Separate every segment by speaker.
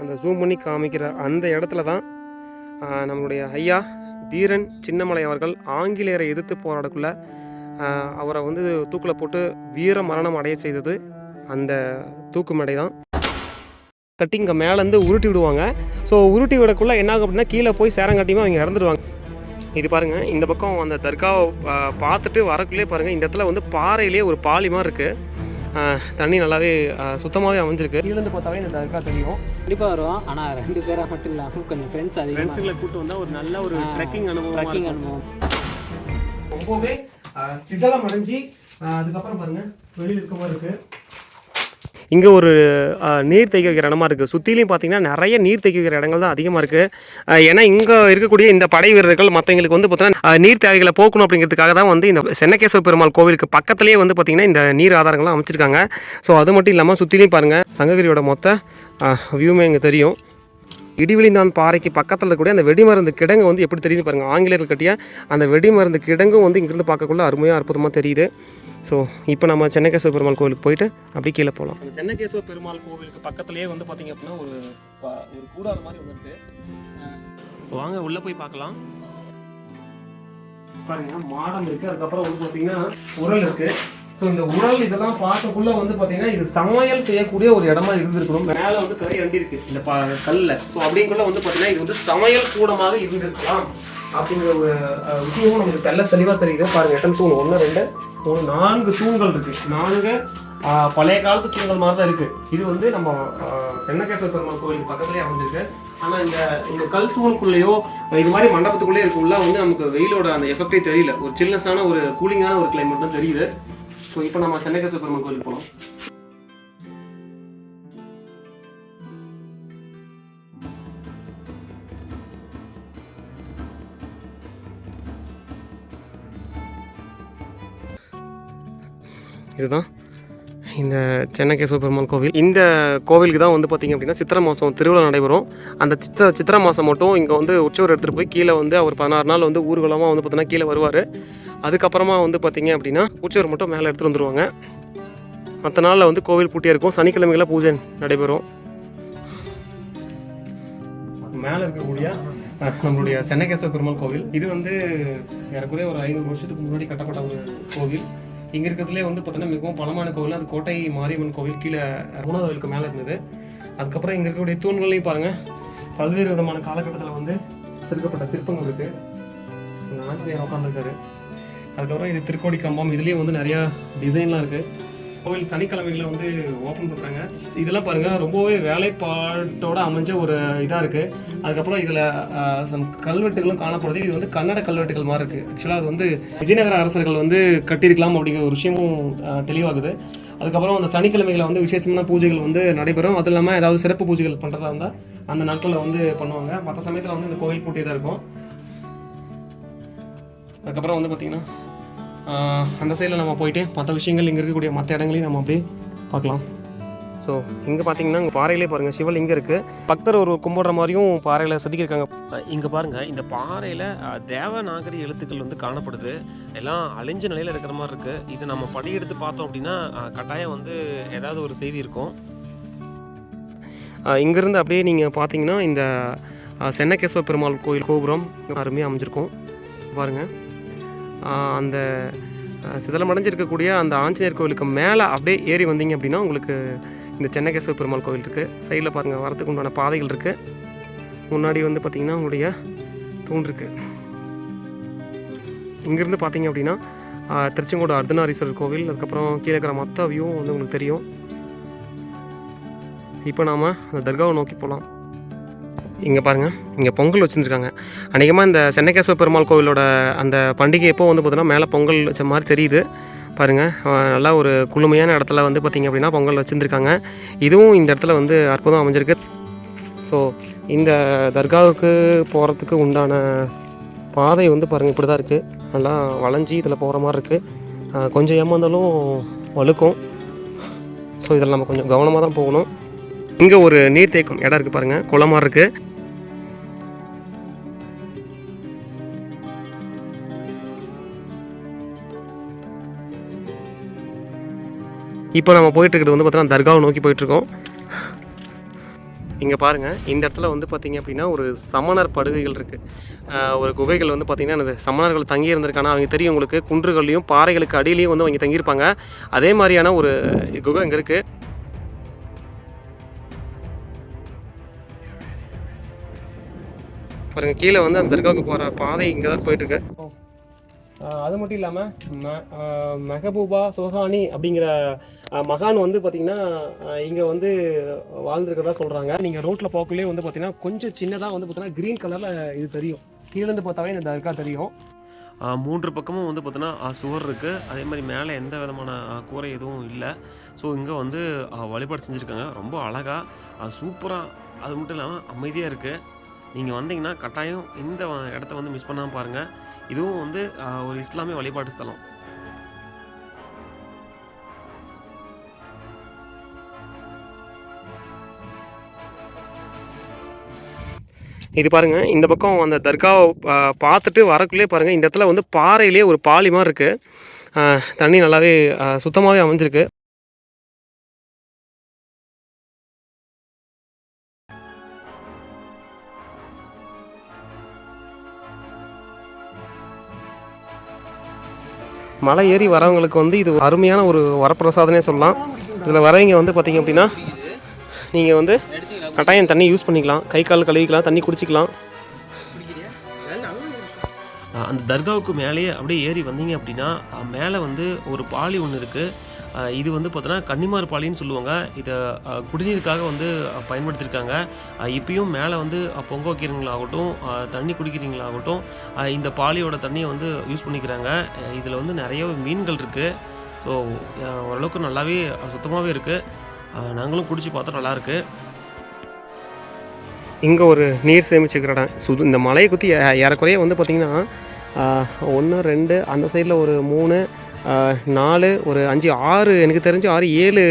Speaker 1: அந்த ஜூம் பண்ணி காமிக்கிற அந்த இடத்துல தான் நம்மளுடைய ஐயா தீரன் சின்னமலை அவர்கள் ஆங்கிலேயரை எதிர்த்து போராடக்குள்ள அவரை வந்து தூக்கில் போட்டு வீர மரணம் அடைய செய்தது அந்த தூக்கு மேடை தான். கட்டி இங்கே மேலேருந்து உருட்டி விடுவாங்க. ஸோ உருட்டி விடக்குள்ளே என்ன ஆகும் அப்படின்னா கீழே போய் சேரங்காட்டியுமே அவங்க இறந்துடுவாங்க இது பாருங்கள் இந்த பக்கம் அந்த தர்காவை பார்த்துட்டு வரக்குள்ளே பாருங்கள் இந்த இடத்துல வந்து பாறையிலே ஒரு பாலி மாதிரி இருக்குது தண்ணி நல்லாவே சுத்தமாகவே அமைஞ்சிருக்கு. கீழேருந்து பார்த்தாவே இந்த தர்கா தெரியும்.
Speaker 2: கண்டிப்பாக வருவோம். ஆனால் ரெண்டு பேராக மட்டும் இல்லாமல் கொஞ்சம் ஃப்ரெண்ட்ஸ் அதிகமாக
Speaker 1: ஃப்ரெண்ட்ஸுங்களை கூட்டு வந்தால் ஒரு நல்ல ஒரு ட்ரெக்கிங் அனுபவம்
Speaker 2: ட்ரக்கிங் அனுபவம்.
Speaker 1: ரொம்பவே சிதலம் அடைஞ்சு அதுக்கப்புறம் பாருங்க வெளியில் இருக்க மாதிரி இருக்கு. இங்கே ஒரு நீர் தேக்கி வைக்கிற இடமா இருக்குது சுற்றிலையும் பார்த்தீங்கன்னா நிறைய நீர் தேக்கி வைக்கிற இடங்கள் தான் அதிகமாக இருக்குது ஏன்னா இங்கே இருக்கக்கூடிய இந்த படை வீரர்கள் மற்றவங்களுக்கு வந்து பார்த்தீங்கன்னா நீர் தேவைகளை போக்கணும் அப்படிங்கிறதுக்காக தான் வந்து இந்த சென்னகேஸ்வர பெருமாள் கோவிலுக்கு பக்கத்துலேயே வந்து பார்த்திங்கன்னா இந்த நீர் ஆதாரங்கள்லாம் அமைச்சிருக்காங்க. ஸோ அது மட்டும் இல்லாமல் சுற்றிலையும் பாருங்கள் சங்ககிரியோட மொத்த வியூமே இங்கே தெரியும். இடிவிழிந்தான் பாறைக்கு பக்கத்தில் இருக்கக்கூடிய அந்த வெடிமருந்து கிடங்கு வந்து எப்படி தெரியுது பாருங்கள் ஆங்கிலேயர்கள் கட்டிய அந்த வெடிமருந்து கிடங்கும் வந்து இங்கிருந்து பார்க்கக்குள்ள அருமையாக அற்புதமாக தெரியுது. ஸோ இப்போ நம்ம சென்னகேஸ்வர பெருமாள் கோவிலுக்கு போயிட்டு அப்படியே கீழே போகலாம். சென்னகேஸ்வர பெருமாள் கோவிலுக்கு பக்கத்துலேயே வந்து பார்த்தீங்க அப்படின்னா ஒரு ஒரு கூடார மாதிரி ஒன்று இருக்கு. அஹ் வாங்க உள்ளே போய் பார்க்கலாம். பாருங்க மாடம் இருக்கு. அதுக்கப்புறம் வந்து பார்த்தீங்கன்னா உரல் இருக்கு. ஸோ இந்த உரல் இதெல்லாம் பார்க்கக்குள்ள வந்து பார்த்தீங்கன்னா இது சமையல் செய்யக்கூடிய ஒரு இடமா இருந்திருக்கணும். மேலே வந்து கறி அண்டி இருக்கு இந்த ப கல்லில். ஸோ அப்படிங்குள்ள வந்து பார்த்தீங்கன்னா இது வந்து சமையல் கூடமாக இருந்திருக்கலாம். அப்படிங்கிற ஒரு விஷயமும் நமக்கு தெல்ல தெளிவாக தெரியுது. பாருங்க எத்தனை தூண்? ஒன்று ரெண்டு மூணு நான்கு தூண்கள் இருக்கு. நான்கு பழைய காலத்து தூண்கள் மாதிரி தான் இருக்கு. இது வந்து நம்ம சென்னகேஸ்வர பெருமாள் கோயிலுக்கு பக்கத்துலேயே அமைஞ்சிருக்கு. ஆனால் இந்த இந்த கல் தூணுக்குள்ளேயோ இது மாதிரி மண்டபத்துக்குள்ளே இருக்குள்ள வந்து நமக்கு வெயிலோட அந்த எஃபெக்டே தெரியல. ஒரு சில்னஸான ஒரு கூலிங்கான ஒரு கிளைமேட் தான் தெரியுது. ஸோ இப்போ நம்ம சென்னகேஸ்வர பெருமாள் கோயிலுக்கு போகலாம் இதுதான். இந்த சென்னகேஸ்வர பெருமாள் கோவில். இந்த கோவிலுக்கு தான் வந்து பார்த்திங்க அப்படின்னா சித்திரை மாதம் திருவிழா நடைபெறும். அந்த சித்திர சித்திரை மாதம் மட்டும் இங்கே வந்து உற்சவர் எடுத்துகிட்டு போய் கீழே வந்து அவர் பதினாறு நாள் வந்து ஊர்வலமாக வந்து பார்த்தீங்கன்னா கீழே வருவார். அதுக்கப்புறமா வந்து பார்த்திங்க அப்படின்னா உற்சவர் மட்டும் மேலே எடுத்துகிட்டு வந்துருவாங்க. மற்ற நாளில் வந்து கோவில் பூட்டியாக இருக்கும். சனிக்கிழமைகளில் பூஜை நடைபெறும். மேலே இருக்கக்கூடிய நம்மளுடைய சென்னகேஸ்வர பெருமாள் கோவில். இது வந்து ஏறக்குறைய ஒரு ஐநூறு வருஷத்துக்கு முன்னாடி கட்டப்பட்ட ஒரு கோவில். இங்கே இருக்கிறதுலே வந்து பார்த்தோன்னா மிகவும் பழமான கோவில். அது கோட்டை மாரியம்மன் கோவில். கீழே ரகுநாத கோவிலுக்கு மேலே இருந்தது. அதுக்கப்புறம் இங்கே இருக்கக்கூடிய தூண்களையும் பாருங்கள் பல்வேறு விதமான காலகட்டத்தில் வந்து செதுக்கப்பட்ட சிற்பங்கள் இருக்குது ஆஞ்சநேயர் உட்காந்துருக்காரு அதுக்கப்புறம் இது திருக்கோடி கம்பம். இதுலேயும் வந்து நிறையா டிசைன்லாம் இருக்குது கோவில் சனிக்கிழமைகளில் வந்து ஓப்பன் பண்ணுறாங்க இதெல்லாம் பாருங்கள் ரொம்பவே வேலைப்பாட்டோட அமைஞ்ச ஒரு இதாக இருக்குது அதுக்கப்புறம் இதில் சம் கல்வெட்டுகளும் காணப்படுது. இது வந்து கன்னட கல்வெட்டுகள் மாதிரி இருக்குது ஆக்சுவலாக அது வந்து விஜயநகர அரசர்கள் வந்து கட்டியிருக்கலாம் அப்படிங்கிற ஒரு விஷயமும் தெளிவாகுது. அதுக்கப்புறம் அந்த சனிக்கிழமைகளில் வந்து விசேஷமான பூஜைகள் வந்து நடைபெறும். அது இல்லாமல் ஏதாவது சிறப்பு பூஜைகள் பண்ணுறதா இருந்தால் அந்த நாட்களில் வந்து பண்ணுவாங்க. மற்ற சமயத்தில் வந்து இந்த கோவில் பூட்டி தான் இருக்கும். அதுக்கப்புறம் வந்து பார்த்திங்கன்னா அந்த சைடில் நம்ம போயிட்டு மற்ற விஷயங்கள் இங்கே இருக்கக்கூடிய மற்ற இடங்களையும் நம்ம அப்படியே பார்க்கலாம். ஸோ இங்கே பார்த்தீங்கன்னா இங்கே பாறையிலே பாருங்கள் சிவல் இங்கே இருக்குது பக்தர் ஒரு கும்பிடுற மாதிரியும் பாறையில் செதுக்கியிருக்காங்க. இங்கே பாருங்கள் இந்த பாறையில் தேவநாகரி எழுத்துக்கள் வந்து காணப்படுது. எல்லாம் அழிஞ்ச நிலையில் இருக்கிற மாதிரி இருக்குது இது நம்ம படி எடுத்து பார்த்தோம் அப்படின்னா கட்டாயம் வந்து ஏதாவது ஒரு செய்தி இருக்கும். இங்கேருந்து அப்படியே நீங்கள் பார்த்தீங்கன்னா இந்த சென்னகேஸ்வர பெருமாள் கோயில் கோபுரம் அருமையாக அமைஞ்சிருக்கும். பாருங்கள் அந்த சிதலமடைஞ்சிருக்கக்கூடிய அந்த ஆஞ்சநேயர் கோவிலுக்கு மேலே அப்படியே ஏறி வந்தீங்க அப்படின்னா உங்களுக்கு இந்த சென்னகேஸ்வர பெருமாள் கோவில் இருக்குது சைடில் பாருங்கள் வரத்துக்கு உண்டான பாதைகள் இருக்குது முன்னாடி வந்து பார்த்திங்கன்னா உங்களுடைய தூண் இருக்குது இங்கேருந்து பார்த்தீங்க அப்படின்னா திருச்செங்கோடு அர்த்தநாரீஸ்வரர் கோவில் அதுக்கப்புறம் கீழே இருக்கிற மொத்த வியூவும் வந்து உங்களுக்கு தெரியும். இப்போ நாம் அந்த தர்காவை நோக்கி போகலாம். இங்கே பாருங்கள் இங்கே பொங்கல் வச்சுருக்காங்க அநேகமாக இந்த சென்னகேஸ்வர பெருமாள் கோவிலோட அந்த பண்டிகை எப்போ வந்து பார்த்தோன்னா மேலே பொங்கல் வச்ச மாதிரி தெரியுது. பாருங்கள் நல்லா ஒரு குளுமையான இடத்துல வந்து பார்த்திங்க அப்படின்னா பொங்கல் வச்சுருந்துருக்காங்க. இதுவும் இந்த இடத்துல வந்து அற்புதம் அமைஞ்சிருக்கு. ஸோ இந்த தர்காவுக்கு போகிறதுக்கு உண்டான பாதை வந்து பாருங்கள் இப்படி தான் இருக்குது நல்லா வளைஞ்சி இதில் போகிற மாதிரி இருக்குது கொஞ்சம் ஏமாந்தாலும் வழுக்கும். ஸோ இதில் நம்ம கொஞ்சம் கவனமாக தான் போகணும். இங்கே ஒரு நீர்த்தேக்கம் இடம் இருக்குது பாருங்கள் குளமாக இருக்குது இப்போ நம்ம போயிட்டுருக்கிறது வந்து பார்த்தோன்னா தர்காவை நோக்கி போயிட்டுருக்கோம்.
Speaker 3: இங்கே பாருங்கள் இந்த இடத்துல வந்து பார்த்தீங்க அப்படின்னா ஒரு சமணர் படுகைகள் இருக்குது ஒரு குகைகள் வந்து பார்த்திங்கன்னா அந்த சமணர்கள் தங்கி இருந்திருக்கானா அவங்க தெரியும் உங்களுக்கு குன்றுகள்லையும் பாறைகளுக்கு அடியிலையும் வந்து அவங்க தங்கியிருப்பாங்க. அதே மாதிரியான ஒரு குகை இங்கே இருக்குது பாருங்க கீழே வந்து அந்த தர்காவுக்கு போகிற பாதை இங்கே தான் போயிட்டுருக்கு அது மட்டும் இல்லாமல் மெஹபூபா சோஹானி அப்படிங்கிற மகான் வந்து பார்த்திங்கன்னா இங்கே வந்து வாழ்ந்துருக்கிறதா சொல்கிறாங்க நீங்கள் ரோட்டில் போக்குள்ளே வந்து பார்த்தீங்கன்னா கொஞ்சம் சின்னதாக வந்து பார்த்தீங்கன்னா க்ரீன் கலரில் இது தெரியும். கீழேருந்து பார்த்தாவே இந்த தர்கா தெரியும். மூன்று பக்கமும் வந்து பார்த்தீங்கன்னா சுவர் இருக்குது அதே மாதிரி மேலே எந்த விதமான கூரை எதுவும் இல்லை. ஸோ இங்கே வந்து வழிபாடு செஞ்சுருக்காங்க. ரொம்ப அழகாக சூப்பராக அது மட்டும் இல்லாமல் அமைதியாக இருக்குது நீங்கள் வந்தீங்கன்னா கட்டாயம் இந்த இடத்த வந்து மிஸ் பண்ணாமல் பாருங்கள் இதுவும் வந்து ஒரு இஸ்லாமிய வழிபாட்டு ஸ்தலம். இது பாருங்க இந்த பக்கம் அந்த தர்காவை பார்த்துட்டு வரக்குள்ளே பாருங்க இந்த இடத்துல வந்து பாறையிலே ஒரு பாலி மாதிரி இருக்கு. தண்ணி நல்லாவே சுத்தமாகவே அமைஞ்சிருக்கு. மலை ஏறி வரவங்களுக்கு வந்து இது அருமையான ஒரு வரப்பிரசாதனே சொல்லலாம். இதில் வரவங்க வந்து பார்த்திங்க அப்படின்னா நீங்கள் வந்து கட்டாயம் தண்ணி யூஸ் பண்ணிக்கலாம். கை கால் கழுவிக்கலாம் தண்ணி குடிச்சிக்கலாம். அந்த தர்காவுக்கு மேலேயே அப்படியே ஏறி வந்தீங்க அப்படின்னா மேலே வந்து ஒரு பாலி ஒன்று இருக்குது இது வந்து பார்த்தோன்னா கன்னிமார் பாலின்னு சொல்லுவாங்க. இதை குடிநீருக்காக வந்து பயன்படுத்தியிருக்காங்க இப்பயும் மேலே வந்து பொங்க வைக்கிறீங்களாகட்டும் தண்ணி குடிக்கிறீங்களாகட்டும் இந்த பாலியோட தண்ணியை வந்து யூஸ் பண்ணிக்கிறாங்க. இதில் வந்து நிறைய மீன்கள் இருக்குது ஸோ ஓரளவுக்கு நல்லாவே சுத்தமாகவே இருக்குது நாங்களும் குடிச்சு பார்த்தா நல்லாயிருக்கு இங்கே ஒரு நீர் சேமிச்சுக்கிற இடம். சுது இந்த மலையை குத்தி ஏ- ஏறக்குறைய வந்து பார்த்திங்கன்னா ஒன்று ரெண்டு அந்த சைடில் ஒரு மூணு நாலு ஒரு அஞ்சு ஆறு எனக்கு தெரிஞ்சு ஆறு ஏழு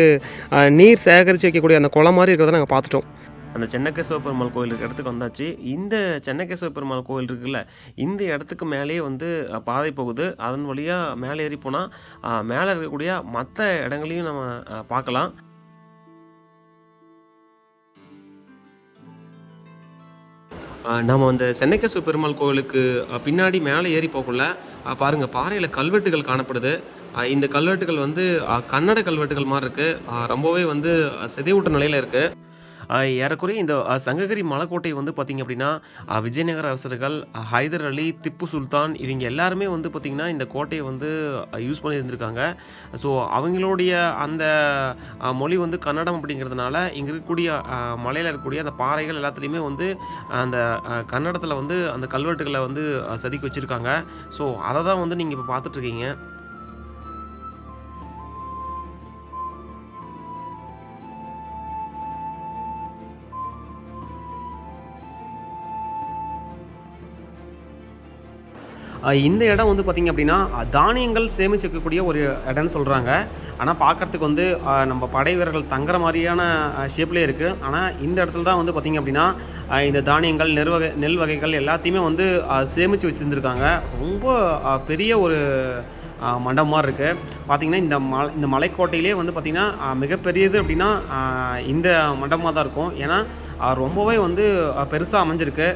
Speaker 3: நீர் சேகரித்து வைக்கக்கூடிய அந்த குளம் மாதிரி இருக்கிறத நாங்கள் பார்த்துட்டோம். அந்த சென்னகேசவ பெருமாள் கோயில் இடத்துக்கு வந்தாச்சு. இந்த சென்னகேசவ பெருமாள் கோயில் இருக்குல்ல இந்த இடத்துக்கு மேலேயே வந்து பாதை போகுது. அதன் வழியாக மேலே ஏறி போனால் மேலே இருக்கக்கூடிய மற்ற இடங்களையும் நம்ம பார்க்கலாம். நாம் நம்ம அந்த சென்னைக்கசு பெருமாள் கோவிலுக்கு பின்னாடி மேலே ஏறி போகக்குள்ள பாருங்கள் பாறையில் கல்வெட்டுகள் காணப்படுது. இந்த கல்வெட்டுகள் வந்து கன்னட கல்வெட்டுகள் மாதிரி இருக்குது ரொம்பவே வந்து செதைவூட்ட நிலையில் இருக்குது ஏறக்குறைய இந்த சங்ககிரி மலைக்கோட்டை வந்து பார்த்திங்க அப்படின்னா விஜயநகர அரசர்கள் ஹைதர் அலி திப்பு சுல்தான் இவங்க எல்லாருமே வந்து பார்த்திங்கன்னா இந்த கோட்டையை வந்து யூஸ் பண்ணியிருந்திருக்காங்க. ஸோ அவங்களுடைய அந்த மொழி வந்து கன்னடம் அப்படிங்கிறதுனால இங்கே இருக்கக்கூடிய மலையில் இருக்கக்கூடிய அந்த பாறைகள் எல்லாத்துலேயுமே வந்து அந்த கன்னடத்தில் வந்து அந்த கல்வெட்டுகளை வந்து சதுக்கி செதுக்கி வச்சுருக்காங்க. ஸோ அதை தான் வந்து நீங்கள் இப்போ பார்த்துட்ருக்கீங்க இந்த இடம் வந்து பார்த்திங்க அப்படின்னா தானியங்கள் சேமிச்சு வைக்கக்கூடிய ஒரு இடம்னு சொல்கிறாங்க ஆனால் பார்க்கறதுக்கு வந்து நம்ம படை வீரர்கள் தங்குற மாதிரியான ஷேப்லேயே இருக்குது ஆனால் இந்த இடத்துல தான் வந்து பார்த்திங்க அப்படின்னா இந்த தானியங்கள் நெல் வகை நெல் வகைகள் எல்லாத்தையுமே வந்து சேமித்து வச்சுருந்துருக்காங்க. ரொம்ப பெரிய ஒரு அஹ் மண்டபம் மாதிரி இருக்குது பார்த்திங்கன்னா இந்த மலை இந்த மலைக்கோட்டையிலே வந்து பார்த்திங்கன்னா மிகப்பெரியது அப்படின்னா இந்த மண்டபமாக தான் இருக்கும். ஏன்னா ரொம்பவே வந்து பெருசாக அமைஞ்சிருக்கு.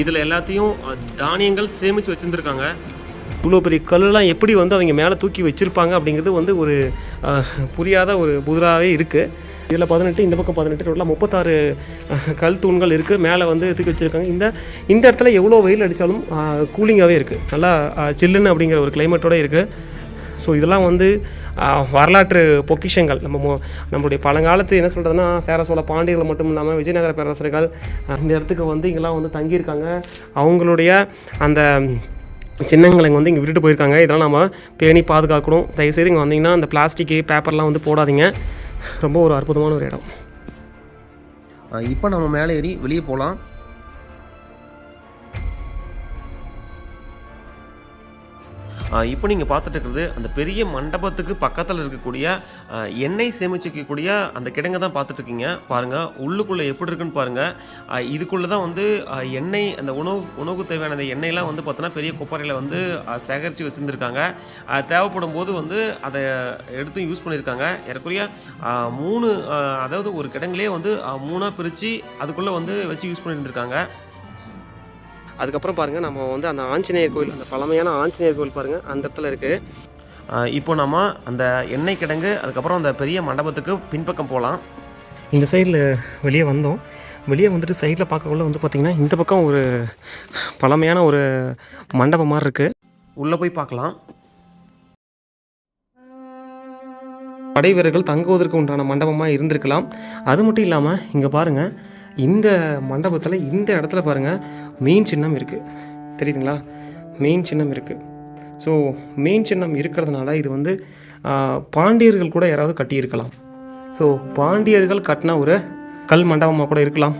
Speaker 3: இதில் எல்லாத்தையும் தானியங்கள் சேமித்து வச்சுருந்துருக்காங்க. இவ்வளோ பெரிய கல்லெலாம் எப்படி வந்து அவங்க மேலே தூக்கி வச்சுருப்பாங்க அப்படிங்கிறது வந்து ஒரு புரியாத ஒரு புதிராகவே இருக்குது இதில் பதினெட்டு இந்த பக்கம் பதினெட்டு டோட்டலாக முப்பத்தாறு கல் தூண்கள் இருக்குது மேலே வந்து தூக்கி வச்சுருக்காங்க. இந்த இந்த இடத்துல எவ்வளோ வெயில் அடித்தாலும் கூலிங்காகவே இருக்குது நல்லா சில்லுன்னு அப்படிங்கிற ஒரு கிளைமேட்டோட இருக்குது ஸோ இதெல்லாம் வந்து வரலாற்று பொக்கிஷங்கள். நம்ம நம்மளுடைய பழங்காலத்து என்ன சொல்கிறதுனா சேர சோழ பாண்டியர்கள் மட்டும் இல்லாமல் விஜயநகர பேரரசர்கள் இந்த இடத்துக்கு வந்து இங்கெல்லாம் வந்து தங்கியிருக்காங்க. அவங்களுடைய அந்த சின்னங்களை இங்கே வந்து இங்கே விட்டுட்டு போயிருக்காங்க. இதெல்லாம் நம்ம பேணி பாதுகாக்கணும். தயவுசெய்து இங்கே வந்தீங்கன்னா அந்த பிளாஸ்டிக்கு பேப்பர்லாம் வந்து போடாதீங்க. ரொம்ப ஒரு அற்புதமான ஒரு இடம். இப்போ நம்ம மேலே ஏறி வெளியே போகலாம் இப்போ நீங்கள் பார்த்துட்டு இருக்கிறது அந்த பெரிய மண்டபத்துக்கு பக்கத்தில் இருக்கக்கூடிய எண்ணெய் சேமிச்சிக்கக்கூடிய அந்த கிடங்க தான் பார்த்துட்டு இருக்கீங்க. பாருங்கள் உள்ளுக்குள்ளே எப்படி இருக்குன்னு பாருங்கள் இதுக்குள்ளே தான் வந்து எண்ணெய் அந்த உணவு உணவுக்கு தேவையான அந்த எண்ணெயெல்லாம் வந்து பார்த்தோன்னா பெரிய குப்பரையில் வந்து சேகரித்து வச்சுருந்துருக்காங்க. தேவைப்படும் போது வந்து அதை எடுத்து யூஸ் பண்ணியிருக்காங்க ஏறக்குறைய மூணு அதாவது ஒரு கிடங்குலேயே வந்து மூணாக பிரித்து அதுக்குள்ளே வந்து வச்சு யூஸ் பண்ணியிருந்திருக்காங்க
Speaker 1: அதுக்கப்புறம் பாருங்கள் நம்ம வந்து அந்த ஆஞ்சநேயர் கோயில் அந்த பழமையான ஆஞ்சநேயர் கோயில் பாருங்கள் அந்த இடத்துல இருக்குது
Speaker 3: இப்போ நம்ம அந்த எண்ணெய் கிடங்கு அதுக்கப்புறம் அந்த பெரிய மண்டபத்துக்கு பின்பக்கம் போகலாம்
Speaker 1: இந்த சைடில் வெளியே வந்தோம். வெளியே வந்துட்டு சைடில் பார்க்கக்குள்ள வந்து பார்த்திங்கன்னா இந்த பக்கம் ஒரு பழமையான ஒரு மண்டபம் மாதிரி இருக்குது
Speaker 3: உள்ளே போய் பார்க்கலாம்.
Speaker 1: படை வீரர்கள் தங்குவதற்கு உண்டான மண்டபமாக இருந்திருக்கலாம். அது மட்டும் இல்லாமல் இங்கே பாருங்கள் இந்த மண்டபத்தில் இந்த இடத்துல பாருங்கள் மெயின் சின்னம் இருக்குது தெரியுதுங்களா? மெயின் சின்னம் இருக்குது ஸோ மெயின் சின்னம் இருக்கிறதுனால இது வந்து பாண்டியர்கள் கூட யாராவது கட்டியிருக்கலாம். ஸோ பாண்டியர்கள் கட்டின ஒரு கல் மண்டபமாக கூட இருக்கலாம்.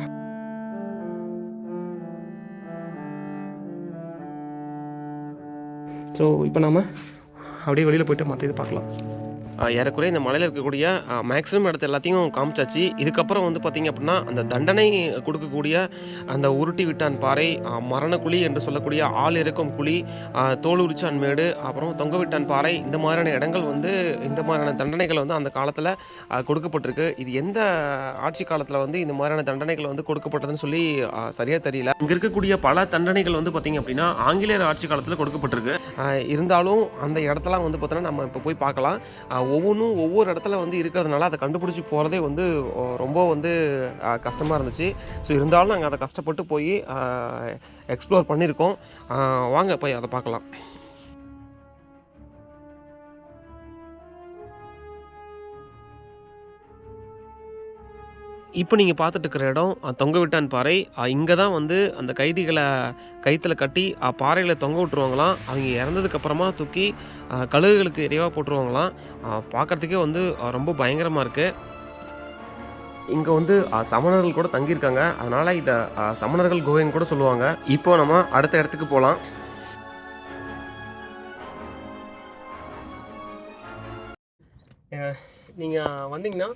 Speaker 1: ஸோ இப்போ நாம் அப்படியே வெளியில் போயிட்டு மற்ற இது பார்க்கலாம்.
Speaker 3: ஏறக்குறைய இந்த மலையில் இருக்கக்கூடிய மேக்ஸிமம் இடத்த எல்லாத்தையும் காமிச்சாச்சு. இதுக்கப்புறம் வந்து பார்த்திங்க அப்படின்னா அந்த தண்டனை கொடுக்கக்கூடிய அந்த உருட்டி விட்டான் பாறை மரணக்குழி என்று சொல்லக்கூடிய ஆள் இருக்கும் குழி ஆஹ் தோல் உரிச்சான் மேடு அப்புறம் தொங்க விட்டான் பாறை இந்த மாதிரியான இடங்கள் வந்து இந்த மாதிரியான தண்டனைகள் வந்து அந்த காலத்தில் கொடுக்கப்பட்டிருக்கு. இது எந்த ஆட்சி காலத்தில் வந்து இந்த மாதிரியான தண்டனைகள் வந்து கொடுக்கப்பட்டதுன்னு சொல்லி சரியாக தெரியல. இங்கே இருக்கக்கூடிய பல தண்டனைகள் வந்து பார்த்திங்க அப்படின்னா ஆங்கிலேயர் ஆட்சி காலத்தில் கொடுக்கப்பட்டிருக்கு. இருந்தாலும் அந்த இடத்தெல்லாம் வந்து பார்த்தோன்னா நம்ம இப்போ போய் பார்க்கலாம். ஒவ்வொன்றும் ஒவ்வொரு இடத்துல வந்து இருக்கிறதுனால அதை கண்டுபிடிச்சி போகிறதே வந்து ரொம்ப வந்து கஷ்டமாக இருந்துச்சு. ஸோ இருந்தாலும் நாங்கள் அதை கஷ்டப்பட்டு போய் எக்ஸ்ப்ளோர் பண்ணியிருக்கோம் வாங்க போய் அதை பார்க்கலாம். இப்போ நீங்கள் பார்த்துட்டு இருக்கிற இடம் தொங்க விட்டான் பாறை. இங்கே தான் வந்து அந்த கைதிகளை கயிற்றில் கட்டி பாறையில் தொங்க விட்டுருவாங்களாம். அவங்க இறந்ததுக்கப்புறமா தூக்கி கழுகுகளுக்கு இறைவாக போட்டுருவாங்களாம். பார்க்குறதுக்கே வந்து ரொம்ப பயங்கரமாக இருக்குது இங்கே வந்து சமணர்கள் கூட தங்கியிருக்காங்க. அதனால் இதை சமணர்கள் குகைன்னு கூட சொல்லுவாங்க. இப்போ நம்ம அடுத்த இடத்துக்கு போகலாம்
Speaker 1: நீங்கள் வந்தீங்கன்னா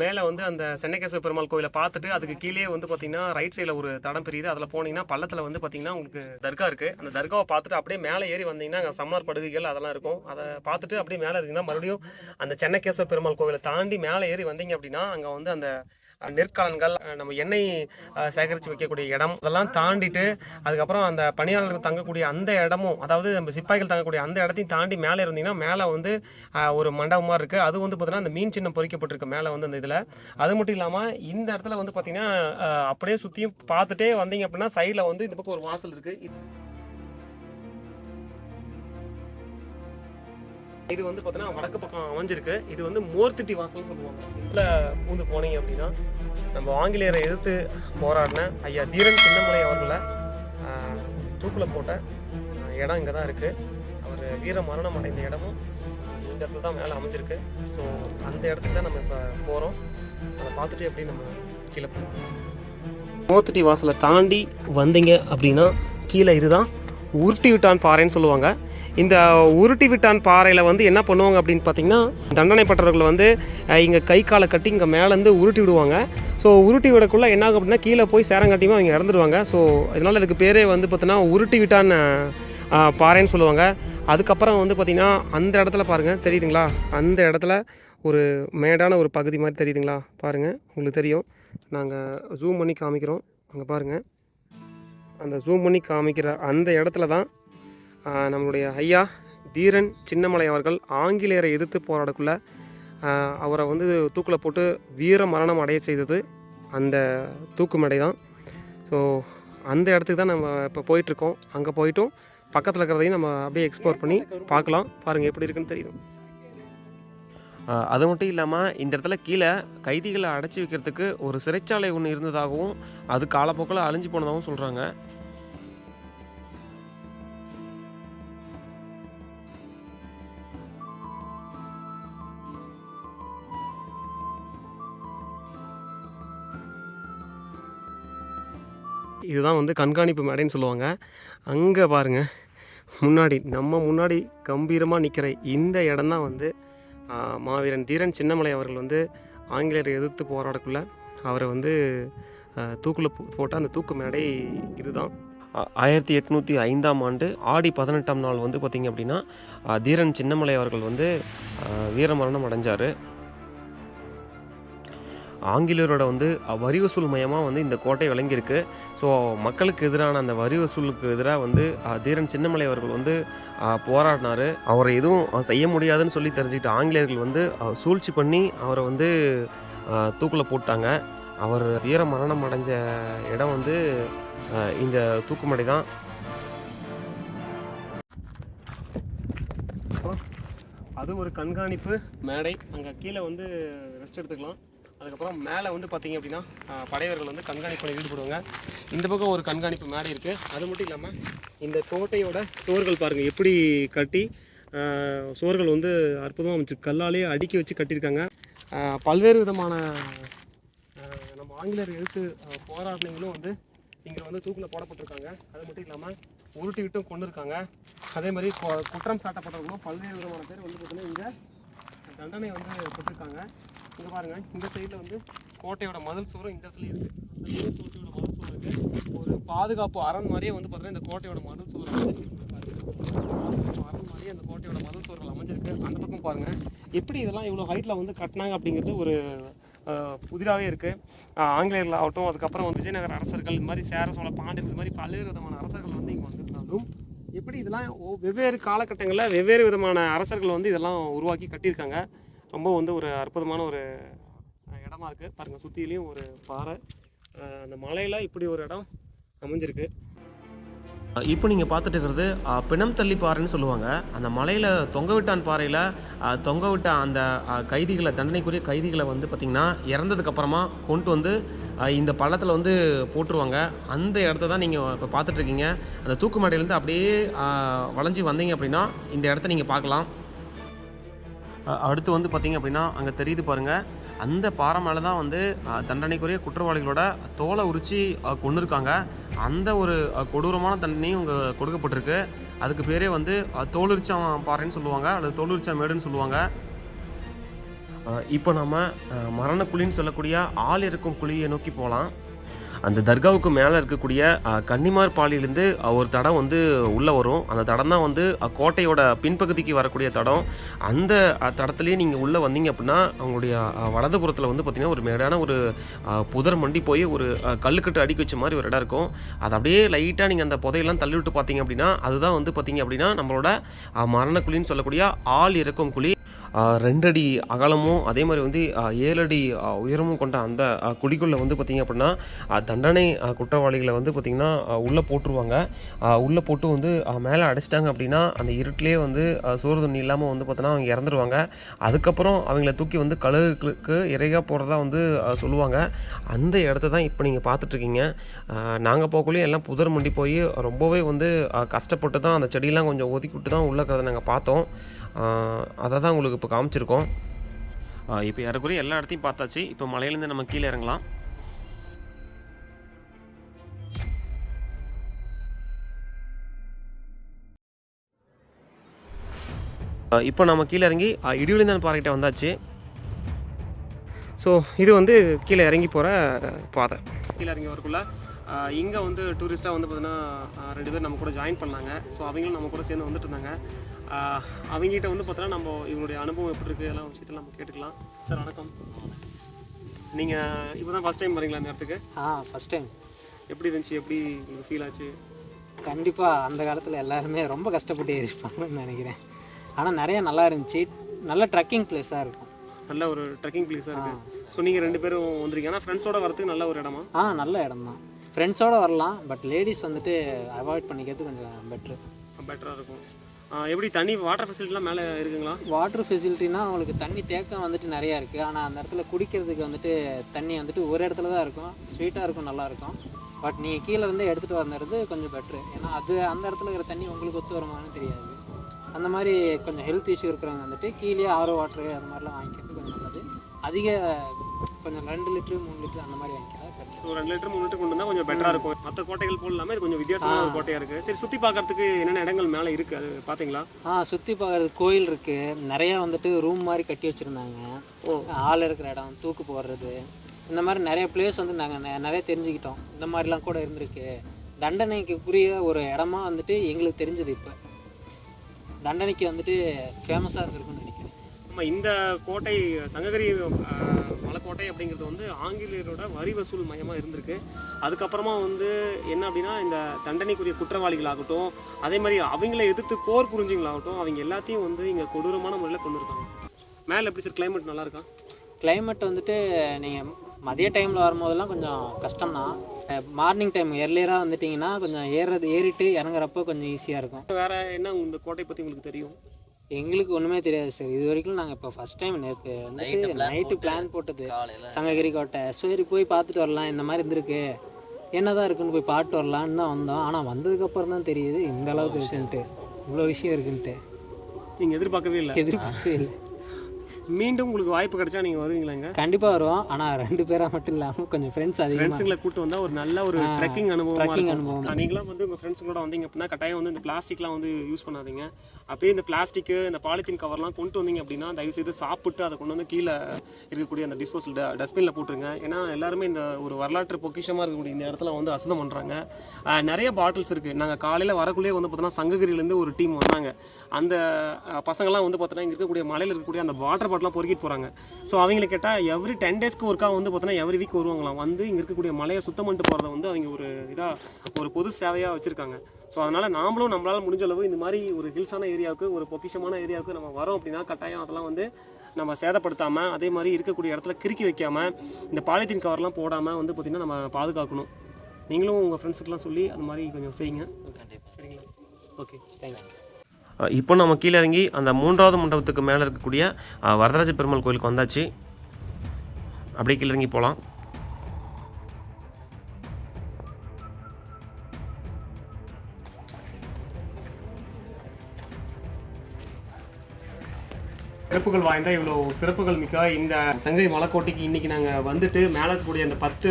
Speaker 1: மேலே வந்து அந்த சென்னைக்கேஸ்வர பெருமாள் கோயிலை பார்த்துட்டு அதுக்கு கீழே வந்து பார்த்தீங்கன்னா ரைட் சைடில் ஒரு தடம் பெரியுது. அதில் போனீங்கன்னா பள்ளத்தில் வந்து பார்த்தீங்கன்னா உங்களுக்கு தர்கா இருக்குது அந்த தர்காவை பார்த்துட்டு அப்படியே மேலே ஏறி வந்தீங்கன்னா அங்கே சம்மர் படுகைகள் அதெல்லாம் இருக்கும். அதை பார்த்துட்டு அப்படியே மேலே இருந்தீங்கன்னா மறுபடியும் அந்த சென்னைக்கேஸ்வர பெருமாள் கோவிலை தாண்டி மேலே ஏறி வந்தீங்க அப்படின்னா அங்கே வந்து அந்த நெற்காலன்கள் நம்ம எண்ணெய் சேகரித்து வைக்கக்கூடிய இடம் அதெல்லாம் தாண்டிட்டு அதுக்கப்புறம் அந்த பணியாளர்கள் தங்கக்கூடிய அந்த இடமும் அதாவது நம்ம சிப்பாய்கள் தங்கக்கூடிய அந்த இடத்தையும் தாண்டி மேலே இருந்தீங்கன்னா மேலே வந்து ஒரு மண்டபம் மாதிரி இருக்குது அது வந்து பார்த்தீங்கன்னா அந்த மீன் சின்னம் பொறிக்கப்பட்டிருக்கு மேலே வந்து அந்த இதில். அது மட்டும் இல்லாமல் இந்த இடத்துல வந்து பார்த்தீங்கன்னா அப்படியே சுற்றியும் பார்த்துட்டே வந்தீங்க அப்படின்னா சைடில் வந்து இந்த பக்கம் ஒரு வாசல் இருக்குது இது வந்து பார்த்தோன்னா வடக்கு பக்கம் அமைஞ்சிருக்கு. இது வந்து மோர்த்திட்டி வாசல்னு சொல்லுவாங்க. இதில் பூந்து போனீங்க அப்படின்னா நம்ம ஆங்கிலேயரை எதிர்த்து போராடின ஐயா தீரன் சின்னமலை அவர்களை தூக்கில் போட்ட இடம் இங்கே தான் இருக்குது அவர் வீர மரணம் அடைந்த இடமும் இந்த இடத்துல தான் மேலே அமைஞ்சிருக்கு. ஸோ அந்த இடத்துக்கு தான் நம்ம இப்போ போகிறோம் அதை பார்த்துட்டு எப்படி நம்ம கீழே போகிறோம் மோர்த்திட்டி வாசலை தாண்டி வந்தீங்க அப்படின்னா கீழே இதுதான். உருட்டி விட்டான் பாறைன்னு சொல்லுவாங்க. இந்த உருட்டி விட்டான் பாறையில் வந்து என்ன பண்ணுவாங்க அப்படின்னு பார்த்தீங்கன்னா தண்டனைப்பட்டவர்கள் வந்து இங்கே கை காலை கட்டி இங்கே மேலேருந்து உருட்டி விடுவாங்க. ஸோ உருட்டி விடக்குள்ளே என்ன ஆகும் அப்படின்னா கீழே போய் சேரங்காட்டியுமா அவங்க இறந்துடுவாங்க. ஸோ இதனால் இதுக்கு பேரே வந்து பார்த்தீங்கன்னா உருட்டி விட்டான் பாறைன்னு சொல்லுவாங்க. அதுக்கப்புறம் வந்து பார்த்திங்கன்னா அந்த இடத்துல பாருங்கள் தெரியுதுங்களா? அந்த இடத்துல ஒரு மேடான ஒரு பகுதி மாதிரி தெரியுதுங்களா? பாருங்கள் உங்களுக்கு தெரியும். நாங்கள் ஜூம் பண்ணி காமிக்கிறோம். அங்கே பாருங்கள் அந்த ஜூம் பண்ணி காமிக்கிற அந்த இடத்துல தான் நம்மளுடைய ஐயா தீரன் சின்னமலை அவர்கள் ஆங்கிலேயரை எதிர்த்து போராடக்குள்ள அவரை வந்து தூக்கில் போட்டு வீர மரணம் அடைய செய்தது அந்த தூக்கு மேடை தான். ஸோ அந்த இடத்துக்கு தான் நம்ம இப்போ போயிட்டுருக்கோம். அங்கே போயிட்டும் பக்கத்தில் இருக்கிறதையும் நம்ம அப்படியே எக்ஸ்ப்ளோர் பண்ணி பார்க்கலாம். பாருங்கள் எப்படி இருக்குன்னு தெரியும்
Speaker 3: அது மட்டும் இல்லாமல் இந்த இடத்துல கீழே கைதிகளை அடைச்சி வைக்கிறதுக்கு ஒரு சிறைச்சாலை ஒன்று இருந்ததாகவும் அது காலப்போக்கில் அழிஞ்சு போனதாகவும் சொல்கிறாங்க
Speaker 1: இதுதான் வந்து கண்காணிப்பு மேடைன்னு சொல்லுவாங்க. அங்கே பாருங்கள் முன்னாடி நம்ம முன்னாடி கம்பீரமாக நிற்கிற இந்த இடம் தான் வந்து மாவீரன் தீரன் சின்னமலை அவர்கள் வந்து ஆங்கிலேயரை எதிர்த்து போராடக்குள்ள அவரை வந்து தூக்கில் போட்ட அந்த தூக்கு மேடை இதுதான்.
Speaker 3: ஆயிரத்தி எட்நூற்றி ஐந்தாம் ஆண்டு ஆடி பதினெட்டாம் நாள் வந்து பார்த்திங்க அப்படின்னா தீரன் சின்னமலை அவர்கள் வந்து வீரமரணம் அடைஞ்சார். ஆங்கிலேயரோட வந்து வரி வசூல் மையமாக வந்து இந்த கோட்டை விளங்கியிருக்கு. ஸோ மக்களுக்கு எதிரான அந்த வரி வசூலுக்கு எதிராக வந்து தீரன் சின்னமலை அவர்கள் வந்து போராடினார். அவரை எதுவும் செய்ய முடியாதுன்னு சொல்லி தெரிஞ்சுக்கிட்ட ஆங்கிலேயர்கள் வந்து சூழ்ச்சி பண்ணி அவரை வந்து தூக்கில் போட்டாங்க. அவர் வீர மரணம் அடைஞ்ச இடம் வந்து இந்த தூக்குமடை தான்.
Speaker 1: அது ஒரு கண்காணிப்பு மேடை. அங்கே கீழே வந்து ரெஸ்ட் எடுத்துக்கலாம். அதுக்கப்புறம் மேலே வந்து பார்த்தீங்க அப்படின்னா படையவர்கள் வந்து கண்காணிப்பில் ஈடுபடுவாங்க. இந்த பக்கம் ஒரு கண்காணிப்பு மேடை இருக்குது அது மட்டும் இல்லாமல் இந்த கோட்டையோட சுவர்கள் பாருங்கள் எப்படி கட்டி சுவர்கள் வந்து அற்புதமாக அமைச்சு கல்லாலே அடுக்கி வச்சு கட்டியிருக்காங்க. பல்வேறு விதமான நம்ம ஆங்கிலேயர் எதிர்த்து ஆஹ், வந்து இங்கே வந்து தூக்கில் போடப்பட்டிருக்காங்க. அது மட்டும் இல்லாமல் உருட்டி விட்டும் கொண்டு இருக்காங்க அதே மாதிரி கு- குற்றம் சாட்டப்பட்டவங்களும் பல்வேறு விதமான பேர் வந்து பார்த்திங்கன்னா இங்கே தண்டனை வந்து பெற்றிருக்காங்க. இங்கே பாருங்கள் இந்த சைடில் வந்து கோட்டையோட மதில் சுவரும் இந்த இடத்துல இருக்குது அந்த சைடு கோட்டையோட மதில் சுவரம் இருக்குது ஒரு பாதுகாப்பு அரண் மாதிரியே வந்து பார்த்தீங்கன்னா இந்த கோட்டையோட மதில் சுவரம் அமைஞ்சிருக்கு பாதுகாப்பு அரண் மாதிரியே அந்த கோட்டையோட மதில் சுவர்கள் அமைஞ்சிருக்கு. அந்த பக்கம் பாருங்கள் எப்படி இதெல்லாம் இவ்வளோ ஹைட்டில் வந்து கட்டினாங்க அப்படிங்கிறது ஒரு புதிராகவே இருக்குது ஆங்கிலேயர்கள் ஆகட்டும் அதுக்கப்புறம் வந்து விஜயநகர அரசர்கள் இந்த மாதிரி சேர சோழ பாண்டியர் இந்த மாதிரி பல்வேறு விதமான அரசர்கள் வந்து இங்கே வந்திருந்தாலும் எப்படி இதெல்லாம் வெவ்வேறு காலகட்டங்களில் வெவ்வேறு விதமான அரசர்கள் வந்து இதெல்லாம் உருவாக்கி கட்டியிருக்காங்க. ரொம்ப வந்து ஒரு அற்புதமான ஒரு இடமா இருக்குது பாருங்கள் சுற்றிலையும் ஒரு பாறை. அந்த மலையில் இப்படி ஒரு இடம் அமைஞ்சிருக்கு.
Speaker 3: இப்போ நீங்கள் பார்த்துட்டு இருக்கிறது பிணம் தள்ளி பாறைன்னு சொல்லுவாங்க. அந்த மலையில் தொங்க விட்டான் பாறையில் தொங்க விட்ட அந்த கைதிகளை தண்டனைக்குரிய கைதிகளை வந்து பார்த்திங்கன்னா இறந்ததுக்கப்புறமா கொண்டு வந்து இந்த பள்ளத்தில் வந்து போட்டுருவாங்க. அந்த இடத்த தான் நீங்கள் இப்போ பார்த்துட்ருக்கீங்க அந்த தூக்கு மேடையிலேருந்து அப்படியே வளைஞ்சி வந்தீங்க அப்படின்னா இந்த இடத்த நீங்கள் பார்க்கலாம். அடுத்து வந்து பார்த்திங்க அப்படின்னா அங்கே தெரியுது பாருங்கள் அந்த பாறை மேலே தான் வந்து தண்டனைக்குரிய குற்றவாளிகளோட தோலை உரித்து கொண்டு இருக்காங்க அந்த ஒரு கொடூரமான தண்டனையும் இங்கே கொடுக்கப்பட்டிருக்கு. அதுக்கு பேரே வந்து தோலுரிச்சா தோலுரிச்சம் பாறைன்னு சொல்லுவாங்க அல்லது தோலுரிச்சா மேடுன்னு சொல்லுவாங்க. இப்போ நம்ம மரணக்குழின்னு சொல்லக்கூடிய ஆள் இருக்கும் குழியை நோக்கி போகலாம் அந்த தர்காவுக்கு மேலே இருக்கக்கூடிய கன்னிமார் பாலியிலேருந்து ஒரு தடம் வந்து உள்ளே வரும். அந்த தடம் தான் வந்து கோட்டையோட பின்பகுதிக்கு வரக்கூடிய தடம். அந்த தடத்துலேயே நீங்கள் உள்ளே வந்தீங்க அப்படின்னா அவங்களுடைய வலதுபுறத்தில் வந்து பார்த்திங்கன்னா ஒரு மேடான ஒரு புதர் மண்டி போய் ஒரு கல்லுக்கட்டு அடிக்க வச்ச மாதிரி ஒரு இடம் இருக்கும். அது அப்படியே லைட்டாக நீங்கள் அந்த புதையெல்லாம் தள்ளி விட்டு பார்த்தீங்க அப்படின்னா அதுதான் வந்து பார்த்தீங்க அப்படின்னா நம்மளோட மரணக்குழின்னு சொல்லக்கூடிய ஆள் இறக்கும் குழி. ரெண்டடி அகலமும் அதே மாதிரி வந்து ஏழடி உயரமும் கொண்ட அந்த குடிக்குள்ளே குழிக்குள்ளே வந்து பார்த்திங்க அப்படின்னா தண்டனை குற்றவாளிகளை வந்து பார்த்திங்கன்னா உள்ளே போட்டுருவாங்க. உள்ளே போட்டு வந்து மேலே அடைச்சிட்டாங்க அப்படின்னா அந்த இருட்டிலே வந்து சோறு தண்ணி இல்லாமல் வந்து பார்த்தோன்னா அவங்க இறந்துருவாங்க. அதுக்கப்புறம் அவங்கள தூக்கி வந்து கழுகுக்கு இறையாக போடுறதா வந்து சொல்லுவாங்க. அந்த இடத்த தான் இப்போ நீங்கள் பார்த்துட்ருக்கீங்க நாங்கள் போக்குள்ளேயும் எல்லாம் புதர் மண்டி போய் ரொம்பவே வந்து கஷ்டப்பட்டு தான் அந்த செடியெல்லாம் கொஞ்சம் ஒதுக்கி விட்டு தான் உள்ளே நாங்கள் பார்த்தோம். அதை தான் உங்களுக்கு இப்போ காமிச்சிருக்கோம். இப்போ ஏறக்குறைய எல்லா இடத்தையும் பார்த்தாச்சு. இப்போ மலையிலேருந்து நம்ம கீழே இறங்கலாம். இப்போ நம்ம கீழே இறங்கி இடிவிழுந்தான் பாறைகிட்ட வந்தாச்சு.
Speaker 1: ஸோ இது வந்து கீழே இறங்கி போகிற பாதை. கீழே இறங்கி வரக்குள்ள இங்கே வந்து டூரிஸ்ட்டாக வந்து பார்த்தீங்கன்னா ரெண்டு பேர் நம்ம கூட ஜாயின் பண்ணாங்க. ஸோ அவங்களும் நம்ம கூட சேர்ந்து வந்துட்டு இருந்தாங்க. அவங்ககிட்ட வந்து பார்த்தோன்னா நம்ம இவங்களுடைய அனுபவம் எப்படி இருக்குது எல்லாம் விஷயத்தில் நம்ம கேட்டுக்கலாம். சார் வணக்கம். நீங்கள் இப்போ தான் ஃபஸ்ட் டைம் வரீங்களா இந்த இடத்துக்கு?
Speaker 2: ஆ ஃபஸ்ட் டைம்
Speaker 1: எப்படி இருந்துச்சு? எப்படி உங்களுக்கு ஃபீல் ஆச்சு?
Speaker 2: கண்டிப்பாக அந்த காலத்தில் எல்லாருமே ரொம்ப கஷ்டப்பட்டு ஏறிப்பாங்கன்னு நினைக்கிறேன். ஆனால் நிறைய நல்லா இருந்துச்சு. நல்ல ட்ரக்கிங் பிளேஸாக இருக்கும்.
Speaker 1: நல்ல ஒரு ட்ரெக்கிங் பிளேஸாக இருக்குது ஸோ நீங்கள் ரெண்டு பேரும் வந்திருக்கீங்க. ஆனால் ஃப்ரெண்ட்ஸோட வரதுக்கு நல்ல ஒரு இடமா?
Speaker 2: ஆ நல்ல இடம் தான் ஃப்ரெண்ட்ஸோடு வரலாம் பட் லேடிஸ் வந்துட்டு அவாய்ட் பண்ணிக்கிறது கொஞ்சம் பெட்ரு
Speaker 1: பெட்டராக இருக்கும். எப்படி தண்ணி வாட்டர் ஃபெசிலிட்டிலாம் மேலே இருக்குங்களா?
Speaker 2: வாட்டர் ஃபெசிலிட்டினா உங்களுக்கு தண்ணி தேக்கம் வந்துட்டு நிறையா இருக்குது ஆனால் அந்த இடத்துல குடிக்கிறதுக்கு வந்துட்டு தண்ணி வந்துட்டு ஒரு இடத்துல தான் இருக்கும். ஸ்வீட்டாக இருக்கும் நல்லாயிருக்கும் பட் நீங்கள் கீழே இருந்து எடுத்துகிட்டு வந்துடுறது கொஞ்சம் பெட்ரு ஏன்னா அது அந்த இடத்துல இருக்கிற தண்ணி உங்களுக்கு ஒத்து வருமானு தெரியாது. அந்த மாதிரி கொஞ்சம் ஹெல்த் இஷ்யூ இருக்கிறவங்க வந்துட்டு கீழே ஆரோ வாட்டரு அந்த மாதிரிலாம் வாங்கிக்கிறது கொஞ்சம் நல்லது. அதிக கொஞ்சம் ரெண்டு லிட்டரு மூணு லிட்டரு அந்த மாதிரி வாங்கிக்கலாம்.
Speaker 1: ஸோ ரெண்டு லிட்டர் மூணு லிட்டர் கொண்டு வந்தால் கொஞ்சம் பெட்டராக இருக்கும். மற்ற கோட்டைகள் போல் இல்லாமல் இது கொஞ்சம் வித்தியாசமான ஒரு கோட்டையாக இருக்குது சரி சுற்றி பார்க்கறதுக்கு என்னென்ன இடங்கள் மேலே இருக்குது அது பார்த்தீங்களா
Speaker 2: ஆ சுற்றி பார்க்குறது கோயில் இருக்குது நிறையா வந்துட்டு ரூம் மாதிரி கட்டி வச்சுருந்தாங்க.
Speaker 1: ஓ.
Speaker 2: ஆள் இருக்கிற இடம் தூக்கு போடுறது. இந்த மாதிரி நிறைய பிளேஸ் வந்து நாங்கள் நிறைய தெரிஞ்சுக்கிட்டோம். இந்த மாதிரிலாம் கூட இருந்திருக்கு. தண்டனைக்குரிய ஒரு இடமா வந்துட்டு எங்களுக்கு தெரிஞ்சது இப்போ. தண்டனைக்கு வந்துட்டு ஃபேமஸாக இருந்திருக்கும்னு நினைக்கிறேன்.
Speaker 1: நம்ம இந்த கோட்டை சங்ககிரி மலைக்கோட்டை அப்படிங்கிறது வந்து ஆங்கிலேயரோட வரி வசூல் மையமாக இருந்திருக்கு. அதுக்கப்புறமா வந்து என்ன அப்படின்னா இந்த தண்டனைக்குரிய குற்றவாளிகளாகட்டும் அதே மாதிரி அவங்கள எதிர்த்து போர் புரிஞ்சுங்களாகட்டும் அவங்க எல்லாத்தையும் வந்து இங்கே கொடூரமான முறையில் கொண்டு இருக்காங்க. மேலே எப்படி சார் கிளைமேட் நல்லா இருக்கா?
Speaker 2: Climate வந்துட்டு நீங்கள் மதிய டைமில் வரும்போதெல்லாம் கொஞ்சம் கஷ்டம்தான். மார்னிங் டைம் எர்லியராக வந்துட்டிங்கன்னா கொஞ்சம் ஏறுறது ஏறிட்டு இறங்குறப்போ கொஞ்சம் ஈஸியாக இருக்கும்.
Speaker 1: வேற என்ன இந்த கோட்டை பற்றி உங்களுக்கு தெரியும்?
Speaker 2: எங்களுக்கு ஒன்றுமே தெரியாது சார் இது வரைக்கும் நாங்கள் இப்போ ஃபஸ்ட் டைம் நேற்று வந்துட்டு நைட்டு பிளான் போட்டது. சங்ககிரி கோட்டை. சரி போய் பார்த்துட்டு வரலாம். இந்த மாதிரி இருந்திருக்கு. என்னதான் இருக்குன்னு போய் பார்த்துட்டு வரலான்னு தான் வந்தோம். ஆனால் வந்ததுக்கப்புறம் தான் தெரியுது இந்த அளவுக்கு இருக்குன்ட்டு. இவ்வளோ விஷயம் இருக்குன்ட்டு.
Speaker 1: நீங்கள் எதிர்பார்க்கவே இல்லை.
Speaker 2: எதிர்பார்க்கவே இல்லை.
Speaker 1: மீண்டும் உங்களுக்கு வாய்ப்பு கிடைச்சா நீங்கள் வருவீங்களாங்க?
Speaker 2: கண்டிப்பாக வருவோம். ஆனால் ரெண்டு பேராக மட்டும் இல்லாமல் கொஞ்சம் ஃப்ரெண்ட்ஸ் அதிகமாக
Speaker 1: ஃப்ரெண்ட்ஸுங்களை கூட்டு வந்தால் ஒரு நல்ல ஒரு ட்ரெக்கிங்
Speaker 2: trekking
Speaker 1: இருக்கும்.
Speaker 2: அனுபவம்.
Speaker 1: நீங்களாம் வந்து உங்கள் ஃப்ரெண்ட்ஸுங்களோட வந்தீங்க அப்படின்னா கட்டாயம் வந்து இந்த பிளாஸ்டிக்லாம் வந்து யூஸ் பண்ணாதீங்க. அப்படியே இந்த பிளாஸ்டிக்கு இந்த பாலித்தீன் கவர்லாம் கொண்டு வந்தீங்க அப்படின்னா தயவு செய்து சாப்பிட்டு அதை கொண்டு வந்து கீழே இருக்கக்கூடிய அந்த டிஸ்போசல் டஸ்ட்பினில் போட்டுருங்க. ஏன்னா எல்லாருமே இந்த ஒரு வரலாற்று பொக்கிஷமாக இருக்கக்கூடிய இந்த இடத்துல வந்து அசுத்தம் பண்ணுறாங்க நிறைய பாட்டில்ஸ் இருக்குது நாங்கள் காலையில் வரக்குள்ளேயே வந்து பார்த்தோன்னா சங்ககிரியிலேருந்து ஒரு டீம் வந்தாங்க. அந்த பசங்கள்லாம் வந்து பார்த்தோன்னா இங்கே இருக்கக்கூடிய மலையில் இருக்கக்கூடிய அந்த வாட்டர் பாட்டிலாம் பொறுக்கிட்டு போகிறாங்க ஸோ அவங்களை கேட்டால் எவ்ரி டென் டேஸ்க்கு ஒருக்கா வந்து பார்த்தோன்னா எவ்ரி வீக் வருவாங்களாம். வந்து இங்கே இருக்கக்கூடிய மலையை சுத்தம் பண்ணிட்டு போகிறத வந்து அவங்க ஒரு இதாக ஒரு பொது சேவையாக வச்சுருக்காங்க. ஸோ அதனால் நாமளும் நம்மளால் முடிஞ்ச அளவு இந்த மாதிரி ஒரு ஹில்ஸான ஏரியாவுக்கு ஒரு பொக்கிஷமான ஏரியாவுக்கு நம்ம வரோம் அப்படின்னா கட்டாயம் அதெல்லாம் வந்து நம்ம சேதப்படுத்தாமல் அதே மாதிரி இருக்கக்கூடிய இடத்துல கிறுக்கி வைக்காமல் இந்த பாலித்தீன் கவர்லாம் போடாமல் வந்து பார்த்திங்கன்னா நம்ம பாதுகாக்கணும். நீங்களும் உங்கள் ஃப்ரெண்ட்ஸுக்கெலாம் சொல்லி அந்த மாதிரி கொஞ்சம் செய்யுங்க. சரிங்களா? ஓகே
Speaker 2: தேங்க்யூ
Speaker 3: இப்போ நம்ம கீழே இறங்கி அந்த மூன்றாவது மண்டபத்துக்கு மேலே இருக்கக்கூடிய வரதராஜ பெருமாள் கோயிலுக்கு வந்தாச்சு. அப்படியே கீழே இறங்கி போகலாம்
Speaker 1: சிறப்புகள் வாய்ந்த இவ்வளோ சிறப்புகள் மிக்க இந்த சங்கரி மலைக்கோட்டைக்கு இன்னைக்கு நாங்கள் வந்துட்டு மேலே இருக்கக்கூடிய அந்த பத்து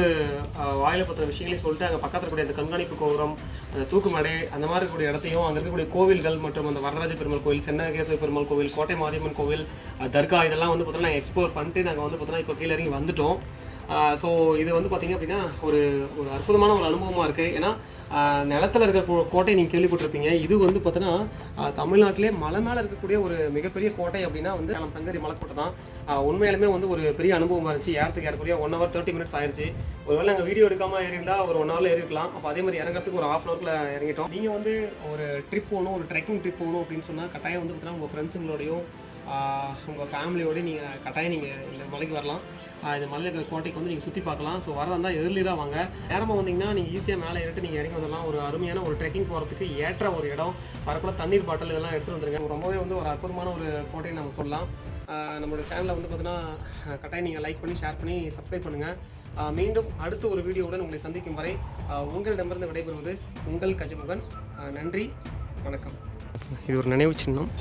Speaker 1: அஹ், வாயில விஷயங்களையும் சொல்லிட்டு அங்கே பக்கத்தில் இருக்கக்கூடிய அந்த கண்காணிப்பு கோபுரம் அந்த தூக்குமடை அந்த மாதிரி இருக்கக்கூடிய இடத்தையும் அங்கே இருக்கக்கூடிய கோவில்கள் மற்றும் அந்த வரராஜ பெருமாள் கோவில் சென்னகேஸ்வர பெருமாள் கோவில் கோட்டை மாரியம்மன் கோவில் தர்கா இதெல்லாம் வந்து பார்த்தோன்னா நாங்கள் எக்ஸ்ப்ளோர் பண்ணிட்டு நாங்கள் வந்து பார்த்தோன்னா இப்போ கீழே இறங்கி வந்துட்டோம். ஸோ இது வந்து பார்த்திங்க அப்படின்னா ஒரு ஒரு அற்புதமான ஒரு அனுபவமாக இருக்குது ஏன்னா நிலத்தில் நிலத்துல இருக்க கோட்டை நீங்கள் கேள்விப்பட்டிருப்பீங்க. இது வந்து பார்த்தீங்கன்னா தமிழ்நாட்டிலே மலை மேலே இருக்கக்கூடிய ஒரு மிகப்பெரிய கோட்டை அப்படின்னா வந்து நம்ம சங்கரி மலைக்கோட்டை தான். உண்மையிலுமே வந்து ஒரு பெரிய அனுபவமாக இருந்துச்சு. ஏறத்துக்கு ஏறக்கூடிய ஒன் ஹவர் தேர்ட்டி மினிட்ஸ் ஆயிடுச்சு ஒருவேளை நாங்கள் வீடியோ எடுக்காமல் ஏறியிருந்தா ஒரு ஒன் ஹவரில் ஏறிக்கலாம் அப்போ அதே மாதிரி இறங்குறதுக்கு ஒரு ஹாஃப் அன் ஹவரில் இறங்கிட்டோம். நீங்கள் வந்து ஒரு ட்ரிப் போகணும் ஒரு ட்ரெக்கிங் ட்ரிப் போகணும் அப்படின்னு சொன்னால் கட்டாயம் வந்து பார்த்தீங்கன்னா உங்கள் ஃப்ரெண்ட்ஸுங்களோடையும் உங்கள் ஃபேமிலியோடய நீங்கள் கட்டாயம் நீங்கள் இந்த மலைக்கு வரலாம். இந்த மலையில் இருக்கிற கோட்டைக்கு வந்து நீங்கள் சுற்றி பார்க்கலாம். ஸோ வரதா இருந்தால் ஏர்லியாக வாங்க. நேரமாக வந்தீங்கன்னா நீங்கள் ஈஸியாக மேலே ஏறிட்டு நீங்கள் இறங்கி வந்துடலாம் ஒரு அருமையான ஒரு ட்ரெக்கிங் போகிறதுக்கு ஏற்ற ஒரு இடம். வரக்கூட தண்ணீர் பாட்டில் இதெல்லாம் எடுத்துகிட்டு வந்துருங்க. ரொம்பவே வந்து ஒரு அற்புதமான ஒரு கோட்டையை நம்ம சொல்லலாம். நம்மளோட சேனலை வந்து பார்த்தீங்கன்னா கட்டாயம் நீங்கள் லைக் பண்ணி ஷேர் பண்ணி சப்ஸ்கிரைப் பண்ணுங்கள் மீண்டும் அடுத்த ஒரு வீடியோவுடன் உங்களை சந்திக்கும் வரை உங்களிடமிருந்து விடைபெறுவது உங்கள் கஜமுகன். நன்றி வணக்கம். இது ஒரு நினைவு சின்னம்.